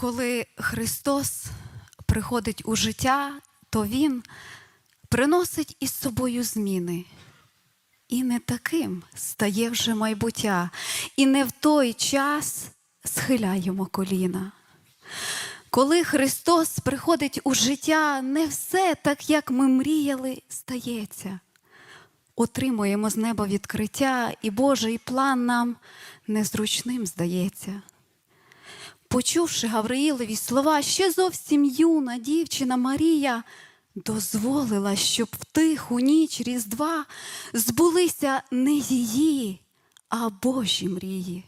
Коли Христос приходить у життя, то Він приносить із собою зміни. І не таким стає вже майбуття, і не в той час схиляємо коліна. Коли Христос приходить у життя, не все так, як ми мріяли, стається. Отримуємо з неба відкриття, і Божий план нам незручним здається. Почувши Гавриїлові слова, ще зовсім юна дівчина Марія дозволила, щоб в тиху ніч Різдва збулися не її, а Божі мрії.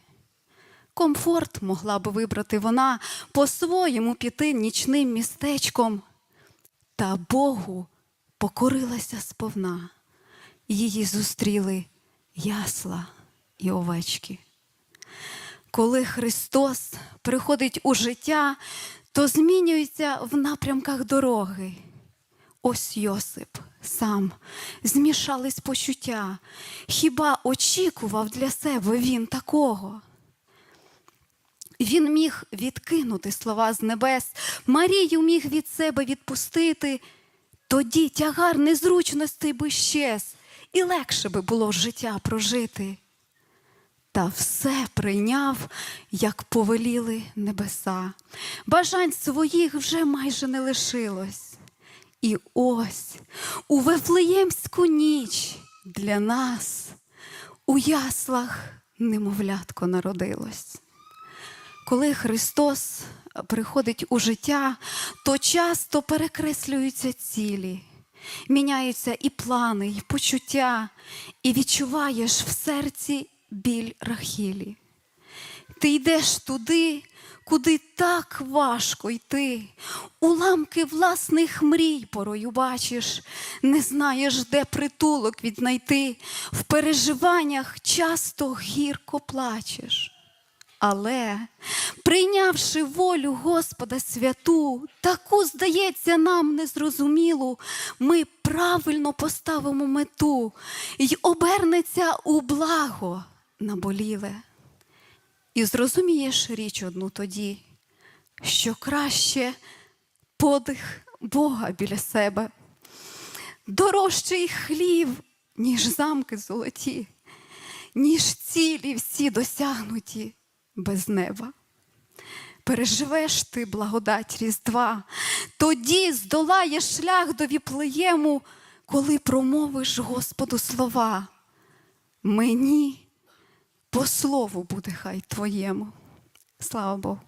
Комфорт могла би вибрати вона по-своєму піти нічним містечком, та Богу покорилася сповна. Її зустріли ясла і овечки. Коли Христос приходить у життя, то змінюється в напрямках дороги. Ось Йосип сам змішались почуття. Хіба очікував для себе він такого? Він міг відкинути слова з небес, Марію міг від себе відпустити. Тоді тягар незручностей би щез, і легше би було життя прожити. Та все прийняв, як повеліли небеса. Бажань своїх вже майже не лишилось. І ось у Вифлеємську ніч для нас у яслах немовлятко народилось. Коли Христос приходить у життя, то часто перекреслюються цілі, міняються і плани, і почуття, і відчуваєш в серці біль Рахілі. Ти йдеш туди, куди так важко йти. Уламки власних мрій порою бачиш, не знаєш, де притулок віднайти. В переживаннях часто гірко плачеш. Але, прийнявши волю Господа святу, таку, здається, нам незрозумілу, ми правильно поставимо мету й обернеться у благо наболіле. І зрозумієш річ одну тоді, що краще подих Бога біля себе, дорожчий хлів, ніж замки золоті, ніж цілі всі досягнуті без неба. Переживеш ти благодать Різдва, тоді здолаєш шлях до віплеєму, коли промовиш Господу слова. Мені по слову буде хай твоєму. Слава Богу.